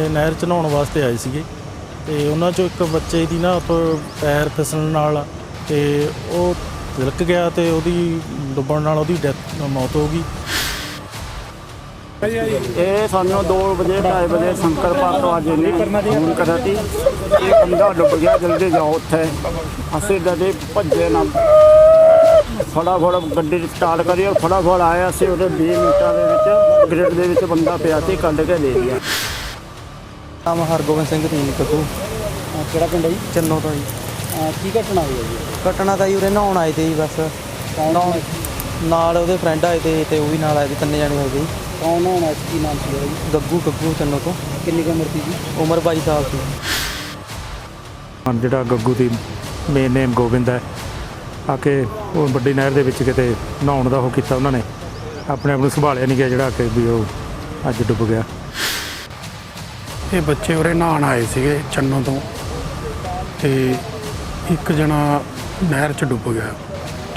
ਇਹ ਨਹਿਰ ਚ ਨਹਾਉਣ ਵਾਸਤੇ ਆਏ ਸੀਗੇ। ਤੇ ਉਹਨਾਂ ਚੋਂ ਇੱਕ ਬੱਚੇ ਦੀ ਨਾ ਉੱਪਰ ਪੈਰ ਫਿਸਲਣ ਨਾਲ ਤੇ ਉਹ ਤਿਲਕ ਗਿਆ ਤੇ ਉਹਦੀ ਡੁੱਬਣ ਨਾਲ ਉਹਦੀ ਡੈਥ, ਮੌਤ ਹੋ ਗਈ। ਇਹ ਸਾਨੂੰ 2 ਵਜੇ 2:30 ਵਜੇ ਸ਼ੰਕਰ ਪਾਰ ਤੋਂ ਆਜੇ ਨੇ ਫੋਨ ਕਰਿਆ ਸੀ ਇਹ ਬੰਦਾ ਡੁੱਬ ਗਿਆ, ਜਲਦੀ ਜਾਓ ਉੱਥੇ। ਅਸੀਂ ਡਰੇ, ਭੱਜੇ ਨਾ। ਫਟਾਫਟ ਗੱਡੀ ਸਟਾਰਟ ਕਰੀ ਔਰ ਫਟਾਫਟ ਆਏ ਅਸੀਂ ਉਹਦੇ 20 ਮਿੰਟਾਂ ਦੇ ਵਿੱਚ, ਗ੍ਰਿਡ ਦੇ ਵਿੱਚ ਬੰਦਾ ਪਿਆ ਸੀ, ਕੱਢ ਕੇ ਲੈ ਗਿਆ। ਨਾਮ ਹਰਗੋਬਿੰਦ ਸਿੰਘ ਤੀਨ ਕੱਟੂ ਕਿਹੜਾ ਪਿੰਡ ਹੈ ਜੀ? ਚੰਨੋ ਤੋਂ ਜੀ। ਅਹ ਕੀ ਘਟਨਾ ਹੋਈ ਹੈ ਜੀ? ਕੱਟਣਾ ਤਾਂ ਜੀ ਉਰੇ ਨਹਾਉਣ ਆਏ ਤੇ ਜੀ ਬਸ। ਕੌਣ ਨਹਾਉਣ ਨਾਲ ਉਹਦੇ ਫਰੈਂਡ ਆਏ ਤੇ ਤੇ ਉਹ ਵੀ ਨਾਲ ਆਏ ਤੇ ਤਿੰਨ ਜਣੇ ਹੋਏ ਤੇ ਜੀ। ਕੌਣ ਹੋਣਾ ਸੀ? ਕੀ ਨਾਮ ਸੀ ਜੀ? ਗੱਗੂ ਗੱਗੂ ਚੰਨੋ ਤੋਂ। ਕਿੰਨੀ ਕੁ ਉਮਰ ਸੀ ਜੀ? ਉਮਰ 22 ਸਾਲ ਸੀ। ਹਾਂ, ਜਿਹੜਾ ਗੱਗੂ ਦੀ ਮੇਨ ਨੇਮ ਗੋਬਿੰਦ ਹੈ ਆ ਕੇ ਉਹ ਵੱਡੀ ਨਹਿਰ ਦੇ ਵਿੱਚ ਕਿਤੇ ਨਹਾਉਣ ਦਾ ਉਹ ਕੀਤਾ ਉਹਨਾਂ ਨੇ। ਆਪਣੇ ਆਪ ਨੂੰ ਸੰਭਾਲਿਆ ਨਹੀਂ ਗਿਆ ਜਿਹੜਾ ਕਿ ਵੀ ਉਹ ਅੱਜ ਡੁੱਬ ਗਿਆ। ਇਹ ਬੱਚੇ ਉਰੇ ਨਹਾਉਣ ਆਏ ਸੀਗੇ ਚੰਨੋ ਤੋਂ। ਤੇ ਇੱਕ ਜਣਾ ਨਹਿਰ 'ਚ ਡੁੱਬ ਗਿਆ।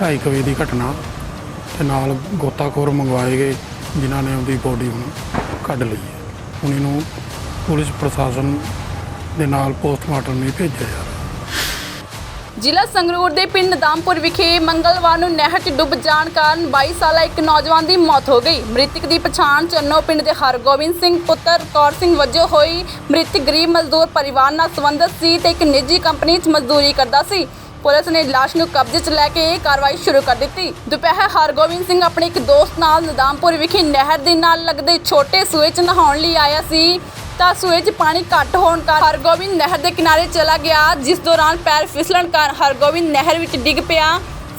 ਢਾਈ ਕੁ ਵਜੇ ਦੀ ਘਟਨਾ। ਤੇ ਨਾਲ ਗੋਤਾਖੋਰ ਮੰਗਵਾਏ ਗਏ, ਜਿਨ੍ਹਾਂ ਨੇ ਉਹਦੀ ਬੋਡੀ ਨੂੰ ਕੱਢ ਲਈ ਹੈ। ਹੁਣ ਇਹਨੂੰ ਪੁਲਿਸ ਪ੍ਰਸ਼ਾਸਨ ਦੇ ਨਾਲ ਪੋਸਟਮਾਰਟਮ ਲਈ ਭੇਜਿਆ ਜਾ ਰਿਹਾ। ਜ਼ਿਲ੍ਹਾ ਸੰਗਰੂਰ ਦੇ ਪਿੰਡ ਨਦਾਮਪੁਰ ਵਿਖੇ ਮੰਗਲਵਾਰ ਨੂੰ ਨਹਿਰ 'ਚ ਡੁੱਬ ਜਾਣ ਕਾਰਨ 22 ਸਾਲਾ ਇੱਕ ਨੌਜਵਾਨ ਦੀ ਮੌਤ ਹੋ ਗਈ। ਮ੍ਰਿਤਕ ਦੀ ਪਛਾਣ ਚੰਨੋ ਪਿੰਡ ਦੇ ਹਰਗੋਬਿੰਦ ਸਿੰਘ, ਪੁੱਤਰ ਕੌਰ ਸਿੰਘ ਵਜੋਂ ਹੋਈ। ਮ੍ਰਿਤਕ ਗਰੀਬ ਮਜ਼ਦੂਰ ਪਰਿਵਾਰ ਨਾਲ ਸੰਬੰਧਿਤ ਸੀ ਤੇ ਇੱਕ ਨਿੱਜੀ ਕੰਪਨੀ 'ਚ ਮਜ਼ਦੂਰੀ ਕਰਦਾ ਸੀ। ਪੁਲਿਸ ਨੇ ਲਾਸ਼ ਨੂੰ ਕਬਜ਼ੇ 'ਚ ਲੈ ਕੇ ਇਹ ਕਾਰਵਾਈ ਸ਼ੁਰੂ ਕਰ ਦਿੱਤੀ। ਦੁਪਹਿਰ ਹਰਗੋਬਿੰਦ ਸਿੰਘ ਆਪਣੇ ਇੱਕ ਦੋਸਤ ਨਾਲ ਨਦਾਮਪੁਰ ਵਿਖੇ ਨਹਿਰ ਦੇ ਨਾਲ ਲੱਗਦੇ ਛੋਟੇ ਸੂਏ 'ਚ ਨਹਾਉਣ ਲਈ ਆਇਆ ਸੀ। ਤਾਂ ਸੂਏ 'ਚ ਪਾਣੀ ਘੱਟ ਹੋਣ ਕਾਰਨ ਹਰਗੋਬਿੰਦ ਨਹਿਰ ਦੇ ਕਿਨਾਰੇ ਚਲਾ ਗਿਆ। ਜਿਸ ਦੌਰਾਨ ਪੈਰ ਫਿਸਲਣ ਕਾਰਨ ਹਰਗੋਬਿੰਦ ਨਹਿਰ ਵਿੱਚ ਡਿੱਗ ਪਿਆ।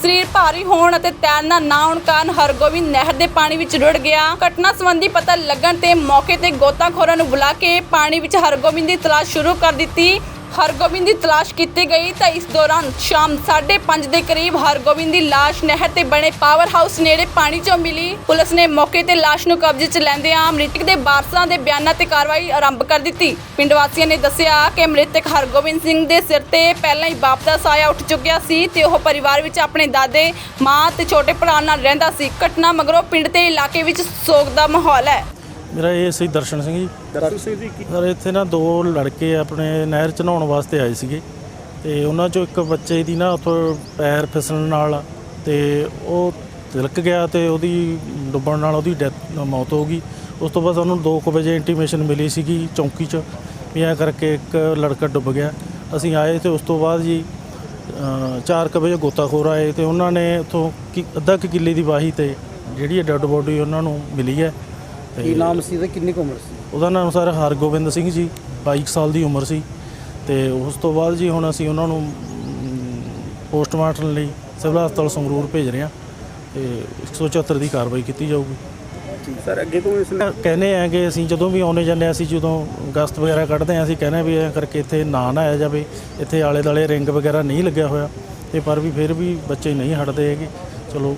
ਸਰੀਰ ਭਾਰੀ ਹੋਣ ਅਤੇ ਤੈਰਨਾ ਨਾ ਆਉਣ ਕਾਰਨ ਹਰਗੋਬਿੰਦ ਨਹਿਰ ਦੇ ਪਾਣੀ ਵਿੱਚ ਰੁੜ ਗਿਆ। ਘਟਨਾ ਸੰਬੰਧੀ ਪਤਾ ਲੱਗਣ ਤੇ ਮੌਕੇ ਤੇ ਗੋਤਾਖੋਰਾਂ ਨੂੰ ਬੁਲਾ ਕੇ ਪਾਣੀ ਵਿੱਚ ਹਰਗੋਬਿੰਦ ਦੀ ਤਲਾਸ਼ ਸ਼ੁਰੂ ਕਰ ਦਿੱਤੀ। ਹਰਗੋਬਿੰਦ ਦੀ ਤਲਾਸ਼ ਕੀਤੀ ਗਈ ਤਾਂ ਇਸ ਦੌਰਾਨ ਸ਼ਾਮ 5:30 ਦੇ ਕਰੀਬ ਹਰਗੋਬਿੰਦ ਦੀ ਲਾਸ਼ ਨਹਿਰ ਤੇ ਬਣੇ ਪਾਵਰ ਹਾਊਸ ਨੇੜੇ ਪਾਣੀ 'ਚੋਂ ਮਿਲੀ। ਪੁਲਿਸ ਨੇ ਮੌਕੇ ਤੇ ਲਾਸ਼ ਨੂੰ ਕਬਜ਼ੇ 'ਚ ਲੈਂਦਿਆਂ ਮ੍ਰਿਤਕ ਦੇ ਵਾਰਸਾਂ ਦੇ ਬਿਆਨਾਂ ਤੇ ਕਾਰਵਾਈ ਆਰੰਭ ਕਰ ਦਿੱਤੀ। ਪਿੰਡ ਵਾਸੀਆਂ ਨੇ ਦੱਸਿਆ ਕਿ ਮ੍ਰਿਤਕ ਹਰਗੋਬਿੰਦ ਸਿੰਘ ਦੇ ਸਿਰ ਤੇ ਪਹਿਲਾਂ ਹੀ ਬਾਪ ਦਾ ਸਾਇਆ ਉੱਠ ਚੁੱਕਿਆ ਸੀ ਤੇ ਉਹ ਪਰਿਵਾਰ ਵਿੱਚ ਆਪਣੇ ਦਾਦੇ, ਮਾਂ ਤੇ ਛੋਟੇ ਭਰਾ ਨਾਲ ਰਹਿੰਦਾ ਸੀ। ਘਟਨਾ ਮਗਰੋਂ ਪਿੰਡ ਤੇ ਇਲਾਕੇ ਵਿੱਚ ਸੋਗ ਦਾ ਮਾਹੌਲ ਹੈ। ਮੇਰਾ ਇਹ ਸੀ ਦਰਸ਼ਨ ਸਿੰਘ ਜੀ। ਸਰ ਇੱਥੇ ਨਾ ਦੋ ਲੜਕੇ ਆਪਣੇ ਨਹਿਰ ਚ ਨਹਾਉਣ ਵਾਸਤੇ ਆਏ ਸੀਗੇ ਤੇ ਉਹਨਾਂ ਚੋਂ ਇੱਕ ਬੱਚੇ ਦੀ ਨਾ ਉੱਥੋਂ ਪੈਰ ਫਿਸਲਣ ਨਾਲ ਤੇ ਉਹ ਤਿਲਕ ਗਿਆ ਤੇ ਉਹਦੀ ਡੁੱਬਣ ਨਾਲ ਉਹਦੀ ਡੈਥ ਮੌਤ ਹੋ ਗਈ। ਉਸ ਤੋਂ ਬਾਅਦ ਸਾਨੂੰ 2 ਵਜੇ ਇੰਟੀਮੇਸ਼ਨ ਮਿਲੀ ਸੀਗੀ ਚੌਂਕੀ 'ਚ ਵੀ ਐਂ ਕਰਕੇ ਇੱਕ ਲੜਕਾ ਡੁੱਬ ਗਿਆ। ਅਸੀਂ ਆਏ ਤੇ ਉਸ ਤੋਂ ਬਾਅਦ ਜੀ 4 ਵਜੇ ਗੋਤਾਖੋਰ ਆਏ ਤੇ ਉਹਨਾਂ ਨੇ ਉੱਥੋਂ ਅੱਧਾ ਕਿੱਲੇ ਦੀ ਵਾਹੀ ਤੇ ਜਿਹੜੀ ਡੈੱਡ ਬੋਡੀ ਉਹਨਾਂ ਨੂੰ ਮਿਲੀ ਹੈ। ਕੀ ਨਾਮ ਸੀ ਤੇ ਕਿੰਨੀ ਕੁ ਉਮਰ ਸੀ? ਉਹਦਾ ਨਾਮ ਸਰ ਹਰਗੋਬਿੰਦ ਸਿੰਘ ਜੀ 22 ਸਾਲ ਦੀ ਉਮਰ ਸੀ ਤੇ ਉਸ ਤੋਂ ਬਾਅਦ ਜੀ ਹੁਣ ਅਸੀਂ ਉਹਨਾਂ ਨੂੰ ਪੋਸਟਮਾਰਟਮ ਲਈ ਸਿਵਲ ਹਸਪਤਾਲ ਸੰਗਰੂਰ ਭੇਜ ਰਹੇ ਹਾਂ ਤੇ 174 ਦੀ ਕਾਰਵਾਈ ਕੀਤੀ ਜਾਊਗੀ। ਸਰ ਅੱਗੇ ਤੋਂ ਇਸ ਕਹਿੰਦੇ ਆ ਕਿ ਅਸੀਂ ਜਦੋਂ ਵੀ ਆਉਣੇ ਜਾਂਦੇ ਹਾਂ ਅਸੀਂ ਜਦੋਂ ਗਸਤ ਵਗੈਰਾ ਕੱਢਦੇ ਹਾਂ ਅਸੀਂ ਕਹਿੰਦੇ ਹਾਂ ਵੀ ਐਂ ਕਰਕੇ ਇੱਥੇ ਨਾ ਨਾ ਆਇਆ ਜਾਵੇ ਇੱਥੇ ਆਲੇ ਦਾਲੇ ਰਿੰਗ ਵਗੈਰਾ ਨਹੀਂ ਲੱਗਿਆ ਹੋਇਆ ਤੇ ਪਰ ਵੀ ਫਿਰ ਵੀ ਬੱਚੇ ਨਹੀਂ ਹਟਦੇ ਹੈਗੇ। ਚਲੋ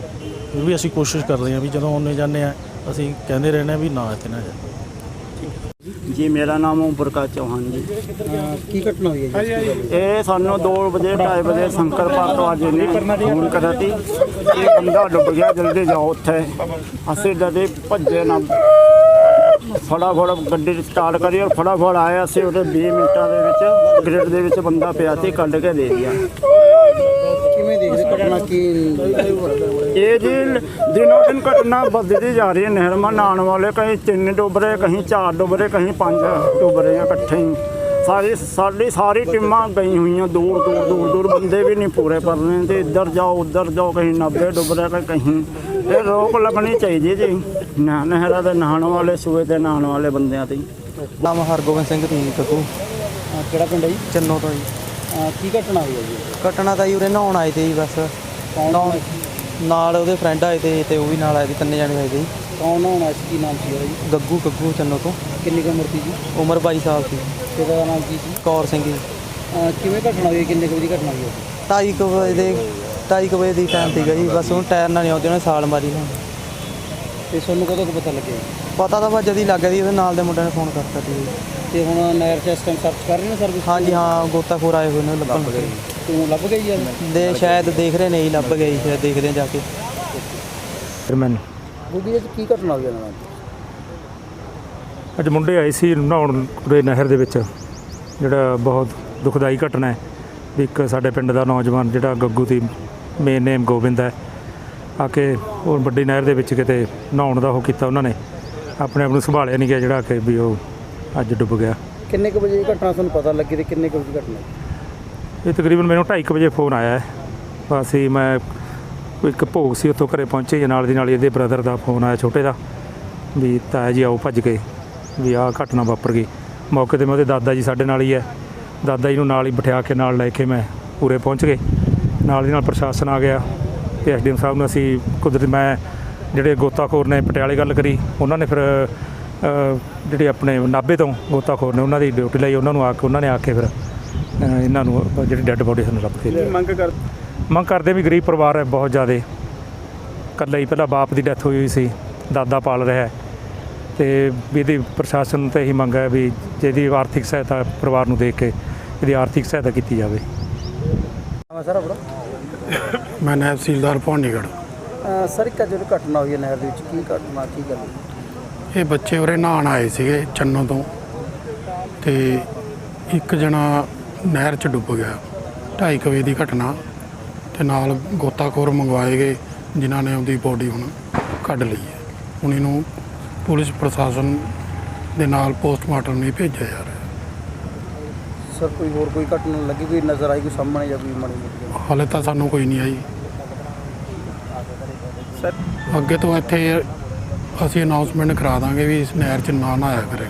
ਫਿਰ ਵੀ ਅਸੀਂ ਕੋਸ਼ਿਸ਼ ਕਰਦੇ ਹਾਂ ਵੀ ਜਦੋਂ ਆਉਣੇ ਜਾਂਦੇ ਆ ਅਸੀਂ ਕਹਿੰਦੇ ਰਹਿੰਦੇ ਹਾਂ ਵੀ ਨਾ ਇੱਥੇ ਨਾ ਜਾਵੇ ਜੀ ਮੇਰਾ ਨਾਮ ਪ੍ਰਕਾਸ਼ ਚੌਹਾਨ ਜੀ। ਕੀ ਘਟਨਾ ਹੋਈ ਹੈ ਜੀ? ਇਹ ਸਾਨੂੰ 2 ਵਜੇ 2:30 ਵਜੇ ਸ਼ੰਕਰ ਪਾਰ ਤੋਂ ਆਜੇ ਨੇ ਫੋਨ ਕਰਿਆ ਸੀ ਇਹ ਬੰਦਾ ਡੁੱਬ ਗਿਆ ਜਲਦੀ ਜਾਓ ਉੱਥੇ। ਅਸੀਂ ਡਰੇ ਭੱਜੇ ਨਾ ਫਟਾਫਟ ਗੱਡੀ ਸਟਾਰਟ ਕਰੀ ਔਰ ਫਟਾਫਟ ਆਏ। ਅਸੀਂ ਉਹਦੇ 20 ਮਿੰਟਾਂ ਦੇ ਵਿੱਚ ਗ੍ਰਿਡ ਦੇ ਵਿੱਚ ਬੰਦਾ ਪਿਆ ਸੀ ਕੱਢ ਕੇ ਲੈ ਗਿਆ। ਕਿਵੇਂ ਦੇਖਦੇ ਘਟਨਾ ਕੀ ਇਹ ਜੀ ਦਿਨੋਂ ਦਿਨ ਘਟਨਾ ਵੱਧਦੀ ਜਾ ਰਹੀ ਹੈ ਨਹਿਰ ਮਾ ਨਹਾਉਣ ਵਾਲੇ ਕਹੀਂ ਤਿੰਨ ਡੁੱਬ ਰਹੇ ਕਹੀਂ ਚਾਰ ਡੁੱਬ ਰਹੇ ਕਹੀਂ ਪੰਜ ਡੁੱਬ ਰਹੇ ਆ ਇਕੱਠੇ ਹੀ। ਸਾਰੀ ਸਾਡੀ ਸਾਰੀ ਟੀਮਾਂ ਗਈ ਹੋਈਆਂ ਦੂਰ ਦੂਰ ਦੂਰ ਦੂਰ ਬੰਦੇ ਵੀ ਨਹੀਂ ਪੂਰੇ ਪਰ ਰਹੇ ਤੇ ਇੱਧਰ ਜਾਓ ਉੱਧਰ ਜਾਓ ਕਹੀਂ 90 ਡੁੱਬ ਰਹੇ ਤੇ ਕਹੀਂ। ਇਹ ਰੋਕ ਲੱਗਣੀ ਚਾਹੀਦੀ ਜੀ ਨਾ ਨਹਿਰਾਂ ਦੇ ਨਹਾਉਣ ਵਾਲੇ ਸੂਏ ਤੇ ਨਹਾਉਣ ਵਾਲੇ ਬੰਦਿਆਂ ਤੇ ਨਾਮ ਹਰਗੋਬਿੰਦ ਸਿੰਘ ਤੀਨ ਅਹ ਕਿਹੜਾ ਪਿੰਡ ਹੈ ਜੀ? ਚੰਨੋ ਤੋਂ ਜੀ। ਅਹ ਕੀ ਘਟਨਾ ਹੋਈ ਹੈ ਜੀ? ਕੱਟਣਾ ਤਾਂ ਜੀ ਉਰੇ ਨਹਾਉਣ ਆਏ ਤੇ ਜੀ ਬਸ। ਕੌਣ ਨਹਾਉਣ ਨਾਲ ਉਹਦੇ ਫਰੈਂਡ ਆਏ ਤੇ ਤੇ ਉਹ ਵੀ ਨਾਲ ਆਏ ਤੇ ਤਿੰਨ ਜਣੇ ਤੇ ਜੀ। ਕੌਣ ਹੋਣਾ ਸੀ? ਕੀ ਨਾਮ ਸੀ ਜੀ? ਗੱਗੂ ਗੱਗੂ ਚੰਨੋ ਤੋਂ। ਕਿੰਨੀ ਕੁ ਉਮਰ ਸੀ ਜੀ? ਉਮਰ 22 ਸਾਲ ਸੀ। ਕਿਹਦਾ ਨਾਮ ਕੀ ਸੀ? ਕੌਰ ਸਿੰਘ ਜੀ। ਅਹ ਕਿਵੇਂ ਘਟਨਾ ਹੋਈ? ਕਿੰਨੇ ਕੁ ਵਜੇ ਘਟਨਾ ਹੋਈ ਹੈ ਢਾਈ ਕੁ ਵਜੇ ਦੇ ਢਾਈ ਕੁ ਵਜੇ ਦੀ ਟਾਈਮ ਸੀਗਾ ਜੀ। ਬਸ ਉਹ ਟਾਇਰ ਨਾਲ ਨਹੀਂ ਆਉਂਦੇ ਉਹਨੇ ਸਾਲ ਮਾਰੀ ਨਾ ਤੇ ਤੁਹਾਨੂੰ ਕਦੋਂ ਕੁ ਪਤਾ ਲੱਗਿਆ ਜੀ? ਪਤਾ ਤਾਂ ਬਸ ਜਦ ਹੀ ਲੱਗ ਗਿਆ ਸੀ ਉਹਦੇ ਨਾਲ ਦੇ ਮੁੰਡਿਆਂ ਨੇ ਫੋਨ ਕਰਤਾ ਸੀ। ਜੀ। ਤੇ ਹੁਣ ਨਹਿਰ ਚ ਇਸ ਟਾਈਮ ਸਰਚ ਕਰ ਰਹੇ ਨੇ ਸਰਵਿਸ ਹਾਂਜੀ ਹਾਂ ਗੋਤਾਖੋਰ ਆਏ ਹੋਏ ਨੇ ਲੱਭਣ। ਤੂੰ ਲੱਭ ਗਈ ਯਾਰ ਦੇ ਸ਼ਾਇਦ ਦੇਖ ਰਹੇ ਨਹੀਂ ਲੱਭ ਗਏ ਜੀ, ਸ਼ਾਇਦ ਦੇਖਦੇ ਆ ਜਾ ਕੇ। ਫਿਰ ਮੈਨੂੰ। ਬੁੱਢੀ ਜੀ ਕੀ ਘਟਨਾ ਹੋਈ ਇਹਨਾਂ ਨਾਲ? ਅੱਜ ਮੁੰਡੇ ਆਏ ਸੀ ਨਹਾਉਣ ਉਰੇ ਨਹਿਰ ਦੇ ਵਿੱਚ। ਜਿਹੜਾ ਬਹੁਤ ਦੁਖਦਾਈ ਘਟਨਾ ਹੈ। ਵੀ ਇੱਕ ਸਾਡੇ ਪਿੰਡ ਦਾ ਨੌਜਵਾਨ ਜਿਹੜਾ ਗੱਗੂ ਦੀ ਮੇਨ ਨੇਮ ਗੋਬਿੰਦ ਹੈ। ਆ ਕੇ ਉਹ ਵੱਡੀ ਨਹਿਰ ਦੇ ਵਿੱਚ ਕਿਤੇ ਨਹਾਉਣ ਦਾ ਉਹ ਕੀਤਾ ਉਹਨਾਂ ਨੇ। ਆਪਣੇ ਆਪ ਨੂੰ ਸੰਭਾਲਿਆ ਨਹੀਂ ਗਿਆ ਜਿਹੜਾ ਕਿ ਵੀ ਉਹ ਅੱਜ ਡੁੱਬ ਗਿਆ। ਕਿੰਨੇ ਕੁ ਵਜੇ ਇਹ ਘਟਨਾ ਤੁਹਾਨੂੰ ਪਤਾ ਲੱਗੀ ਤੇ ਕਿੰਨੇ ਕੁ ਵਜੇ ਘਟਨਾ? ਇਹ ਤਕਰੀਬਨ ਮੈਨੂੰ 2:30 ਵਜੇ ਫੋਨ ਆਇਆ ਹੈ। ਬਸ ਹੀ ਮੈਂ ਕੋਈ ਇੱਕ ਭੋਗ ਸੀ ਉੱਥੋਂ ਘਰੇ ਪਹੁੰਚੇ ਜੀ ਨਾਲ ਦੀ ਨਾਲ ਇਹਦੇ ਬ੍ਰਦਰ ਦਾ ਫੋਨ ਆਇਆ ਛੋਟੇ ਦਾ ਵੀ ਤਾਇਆ ਜੀ ਆਓ ਭੱਜ ਕੇ ਵੀ ਆਹ ਘਟਨਾ ਵਾਪਰ ਗਈ। ਮੌਕੇ ਤੇ ਮੈਂ ਉਹਦੇ ਦਾਦਾ ਜੀ ਸਾਡੇ ਨਾਲ ਹੀ ਹੈ। ਦਾਦਾ ਜੀ ਨੂੰ ਨਾਲ ਹੀ ਬਿਠਾ ਕੇ ਨਾਲ ਲੈ ਕੇ ਮੈਂ ਪੂਰੇ ਪਹੁੰਚ ਗਏ। ਨਾਲ ਦੀ ਨਾਲ ਪ੍ਰਸ਼ਾਸਨ ਆ ਗਿਆ ਤੇ ਐਸਡੀਐਮ ਸਾਹਿਬ ਨੂੰ ਅਸੀਂ ਕੁਦਰਤ ਮੈਂ ਜਿਹੜੇ ਗੋਤਾਖੋਰ ਨੇ ਪਟਿਆਲੇ ਗੱਲ ਕਰੀ ਉਹਨਾਂ ਨੇ ਫਿਰ ਜਿਹੜੇ ਆਪਣੇ ਨਾਭੇ ਤੋਂ ਗੋਤਾਖੋਰ ਨੇ ਉਹਨਾਂ ਦੀ ਡਿਊਟੀ ਲਈ ਉਹਨਾਂ ਨੂੰ ਆ ਕੇ ਉਹਨਾਂ ਨੇ ਆ ਕੇ ਫਿਰ ਇਹਨਾਂ ਨੂੰ ਜਿਹੜੀ ਡੈੱਡ ਬੋਡੀ ਸਾਨੂੰ ਲੱਭ ਕੇ ਮੰਗ ਕਰ ਮੰਗ ਕਰਦੇ ਵੀ ਗਰੀਬ ਪਰਿਵਾਰ ਹੈ ਬਹੁਤ ਜ਼ਿਆਦੇ। ਇਕੱਲਾ ਹੀ ਪਹਿਲਾਂ ਬਾਪ ਦੀ ਡੈਥ ਹੋਈ ਹੋਈ ਸੀ ਦਾਦਾ ਪਾਲ ਰਿਹਾ ਹੈ। ਤੇ ਵੀ ਇਹਦੀ ਪ੍ਰਸ਼ਾਸਨ ਤੇ ਇਹੀ ਮੰਗ ਹੈ ਵੀ ਜਿਹਦੀ ਆਰਥਿਕ ਸਹਾਇਤਾ ਪਰਿਵਾਰ ਨੂੰ ਦੇ ਕੇ ਇਹਦੀ ਆਰਥਿਕ ਸਹਾਇਤਾ ਕੀਤੀ ਜਾਵੇ। ਹਾਂ ਮੈਂ ਨਾਇਬ ਭਵਾਨੀਗੜ੍ਹ। ਅਹ ਸਰ ਇੱਕ ਜਿਹੜੀ ਘਟਨਾ ਹੋਈ ਹੈ ਨਹਿਰ ਦੇ ਵਿੱਚ ਕੀ ਘਟਨਾ ਕੀ ਗੱਲ? ਇਹ ਬੱਚੇ ਉਰੇ ਨਹਾਉਣ ਆਏ ਸੀਗੇ ਚੰਨੋ ਤੋਂ ਤੇ ਇੱਕ ਜਣਾ ਨਹਿਰ 'ਚ ਡੁੱਬ ਗਿਆ ਢਾਈ ਕੁ ਵਜੇ ਦੀ ਘਟਨਾ ਤੇ ਨਾਲ ਗੋਤਾਖੋਰ ਮੰਗਵਾਏ ਗਏ ਜਿਨ੍ਹਾਂ ਨੇ ਉਹਦੀ ਬੋਡੀ ਹੁਣ ਕੱਢ ਲਈ ਹੈ। ਹੁਣ ਇਹਨੂੰ ਪੁਲਿਸ ਪ੍ਰਸ਼ਾਸਨ ਦੇ ਨਾਲ ਪੋਸਟਮਾਰਟਮ ਲਈ ਭੇਜਿਆ ਜਾ ਰਿਹਾ। ਸਰ ਕੋਈ ਹੋਰ ਕੋਈ ਘਟਨਾ ਲੱਗੀ ਕੋਈ ਨਜ਼ਰ ਆਈ ਕੋਈ ਸਾਹਮਣੇ ਜਾਂ ਕੋਈ ਮਾੜੀ ਮੋਟੀ ਹਾਲੇ ਤਾਂ ਸਾਨੂੰ ਕੋਈ ਨਹੀਂ ਆਈ। ਅੱਗੇ ਤੋਂ ਇੱਥੇ ਅਸੀਂ ਅਨਾਉਂਸਮੈਂਟ ਕਰਾ ਦਾਂਗੇ ਵੀ ਇਸ ਨਹਿਰ 'ਚ ਨਾ ਨਹਾਇਆ ਕਰੇ।